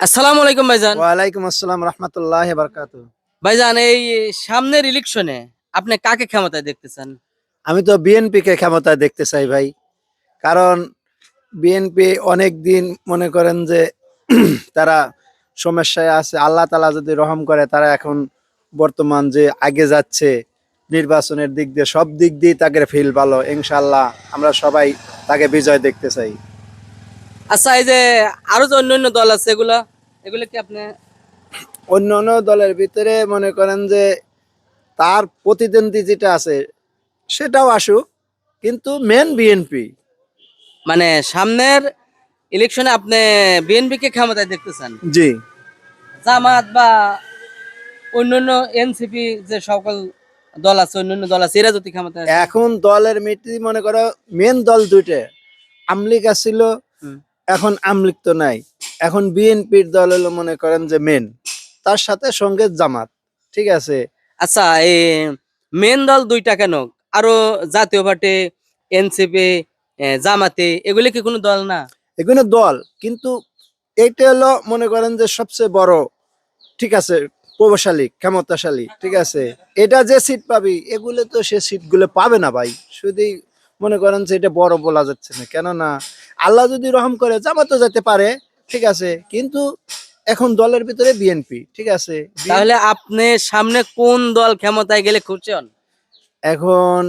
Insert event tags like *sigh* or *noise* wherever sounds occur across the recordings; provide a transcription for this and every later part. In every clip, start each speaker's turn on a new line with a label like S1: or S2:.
S1: আসসালামু আলাইকুম ভাইজান।
S2: ওয়ালাইকুম আসসালাম রহমতুল্লাহ বারকাত
S1: ভাইজান এই সামনের ইলেকশনে আপনি কাকে ক্ষমতায় দেখতেছেন?
S2: আমি তো বিএনপি কে ক্ষমতায় দেখতে চাই ভাই। কারণ বিএনপি অনেক দিন মনে করেন যে *clears throat* তারা সমস্যায় আছে। আল্লাহ তালা যদি রহম করে তারা এখন বর্তমান যে আগে যাচ্ছে নির্বাচনের দিক দিয়ে সব দিক দিয়ে তাকে ফিল ভালো। ইনশাল্লাহ আমরা সবাই তাকে বিজয় দেখতে চাই।
S1: আচ্ছা এই যে আরও যে অন্যান্য দল আছে এগুলা এগুলো কি আপনি
S2: অন্য অন্য দলের ভিতরে মনে করেন যে তার প্রতিদ্বন্দ্বী যেটা আছে সেটাও আসুক কিন্তু মেন বিএনপি
S1: মানে সামনের ইলেকশনে আপনি বিএনপি কে ক্ষমতায় দেখতেছেন?
S2: জি।
S1: জামাত বা অন্যান্য এনসিপি যে সকল দল আছে অন্যান্য দল আছে এরা যদি ক্ষমতায়
S2: এখন দলের মিটি মনে করো মেন দল দুইটা আমলিগ আসছিল
S1: হুম।
S2: এখন আমলিগ তো নাই। এখন বিএনপির দল হলো মনে করেন যে মেন তার সাথে সঙ্গে জামাত ঠিক আছে?
S1: আচ্ছা এই মেন দল দুইটা কেন? আরও জাতীয় পার্টি এনসিপি জামাতে এগুলি কি কোনো দল না?
S2: এগুলো দল কিন্তু এইটা হলো মনে করেন যে সবচেয়ে বড় ঠিক আছে প্রভাবশালী ক্ষমতাশালী ঠিক আছে? এটা যে সিট পাবি এগুলো তো সে সিটগুলো পাবে না ভাই। শুধু মনে করেন যে এটা বড় বলা যাচ্ছে না। কেননা আল্লাহ যদি রহম করে জামাতও যেতে পারে ঠিক আছে কিন্তু এখন দলের ভিতরে বিএনপি ঠিক আছে।
S1: তাহলে আপনি সামনে কোন দল ক্ষমতায় গেলে খুশি হন
S2: এখন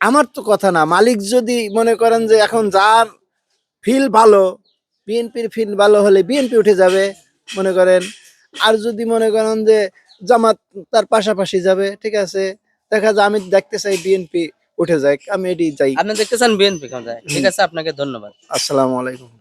S2: আমার তো কথা না মালিক যদি মনে করেন যে এখন যার ফিল ভালো বিএনপির ফিল ভালো হলে বিএনপি উঠে যাবে মনে করেন। আর যদি মনে করেন যে জামাত তার পাশাপাশি যাবে ঠিক আছে দেখা যায় আমি দেখতে চাই বিএনপি উঠে যায় আমি এটি যাই।
S1: আপনি দেখতেছেন বিএনপি ক্ষমতায় ঠিক আছে আপনাকে ধন্যবাদ।
S2: আসসালামু আলাইকুম।